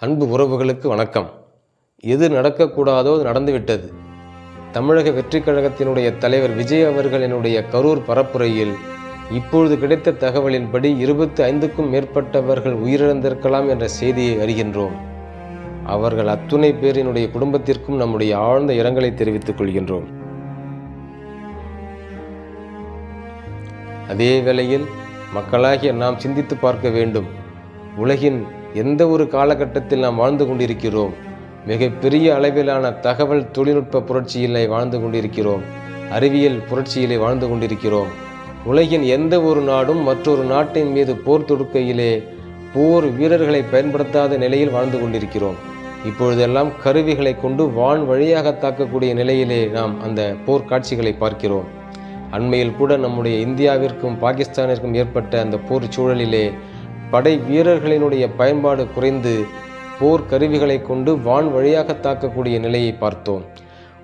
அன்பு உறவுகளுக்கு வணக்கம். எது நடக்கக்கூடாதோ நடந்துவிட்டது. தமிழக வெற்றிக் கழகத்தினுடைய தலைவர் விஜய் அவர்களினுடைய கரூர் பரப்புரையில் இப்பொழுது கிடைத்த தகவலின்படி இருபத்தி ஐந்துக்கும் மேற்பட்டவர்கள் உயிரிழந்திருக்கலாம் என்ற செய்தியை அறிகின்றோம். அவர்கள் அத்துணை பேரினுடைய குடும்பத்திற்கும் நம்முடைய ஆழ்ந்த இரங்கலை தெரிவித்துக் கொள்கின்றோம். அதே வேளையில் மக்களாகிய நாம் சிந்தித்து பார்க்க வேண்டும். உலகின் எந்த ஒரு காலகட்டத்தில் நாம் வாழ்ந்து கொண்டிருக்கிறோம்? மிகப்பெரிய அளவிலான தகவல் தொழில்நுட்ப புரட்சியிலே வாழ்ந்து கொண்டிருக்கிறோம். அறிவியல் புரட்சியிலே வாழ்ந்து கொண்டிருக்கிறோம். உலகின் எந்த ஒரு நாடும் மற்றொரு நாட்டின் மீது போர் தொடுக்கையிலே போர் வீரர்களை பயன்படுத்தாத நிலையில் வாழ்ந்து கொண்டிருக்கிறோம். இப்பொழுதெல்லாம் கருவிகளை கொண்டு வான் வழியாக தாக்கக்கூடிய நிலையிலே நாம் அந்த போர் காட்சிகளை பார்க்கிறோம். அண்மையில் கூட நம்முடைய இந்தியாவிற்கும் பாகிஸ்தானிற்கும் ஏற்பட்ட அந்த போர் சூழலிலே படை வீரர்களினுடைய பயன்பாடு குறைந்து போர் கருவிகளை கொண்டு வான் வழியாக தாக்கக்கூடிய நிலையை பார்த்தோம்.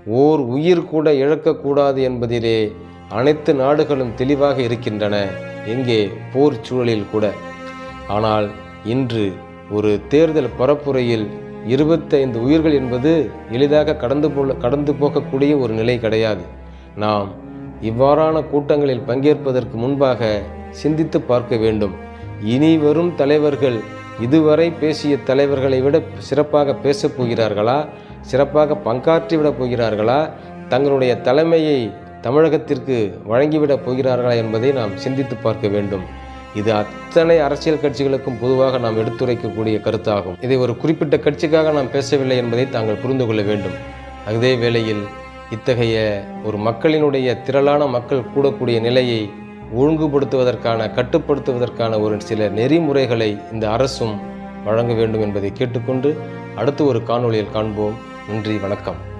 ஓர் உயிர் கூட இழக்கக்கூடாது என்பதிலே அனைத்து நாடுகளும் தெளிவாக இருக்கின்றன. எங்கே? போர் சூழலில் கூட. ஆனால் இன்று ஒரு தேர்தல் பரப்புரையில் இருபத்தைந்து உயிர்கள் என்பது எளிதாக கடந்து போல கடந்து போகக்கூடிய ஒரு நிலை கிடையாது. நாம் இவ்வாறான கூட்டங்களில் பங்கேற்பதற்கு முன்பாக சிந்தித்து பார்க்க வேண்டும். இனி வரும் தலைவர்கள் இதுவரை பேசிய தலைவர்களை விட சிறப்பாக பேசப் போகிறார்களா? சிறப்பாக பங்காற்றிவிடப் போகிறார்களா? தங்களுடைய தலைமையை தமிழகத்திற்கு வழங்கிவிடப் போகிறார்களா என்பதை நாம் சிந்தித்து பார்க்க வேண்டும். இது அத்தனை அரசியல் கட்சிகளுக்கும் பொதுவாக நாம் எடுத்துரைக்கக்கூடிய கருத்தாகும். இதை ஒரு குறிப்பிட்ட கட்சிக்காக நாம் பேசவில்லை என்பதை தாங்கள் புரிந்து கொள்ள வேண்டும். அதே வேளையில் இத்தகைய ஒரு மக்களினுடைய திரளான மக்கள் கூடக்கூடிய நிலையை ஒழுங்குபடுத்துவதற்கான கட்டுப்படுத்துவதற்கான ஒரு சில நெறிமுறைகளை இந்த அரசும் வழங்க வேண்டும் என்பதை கேட்டுக்கொண்டு அடுத்து ஒரு காணொளியில் காண்போம். நன்றி வணக்கம்.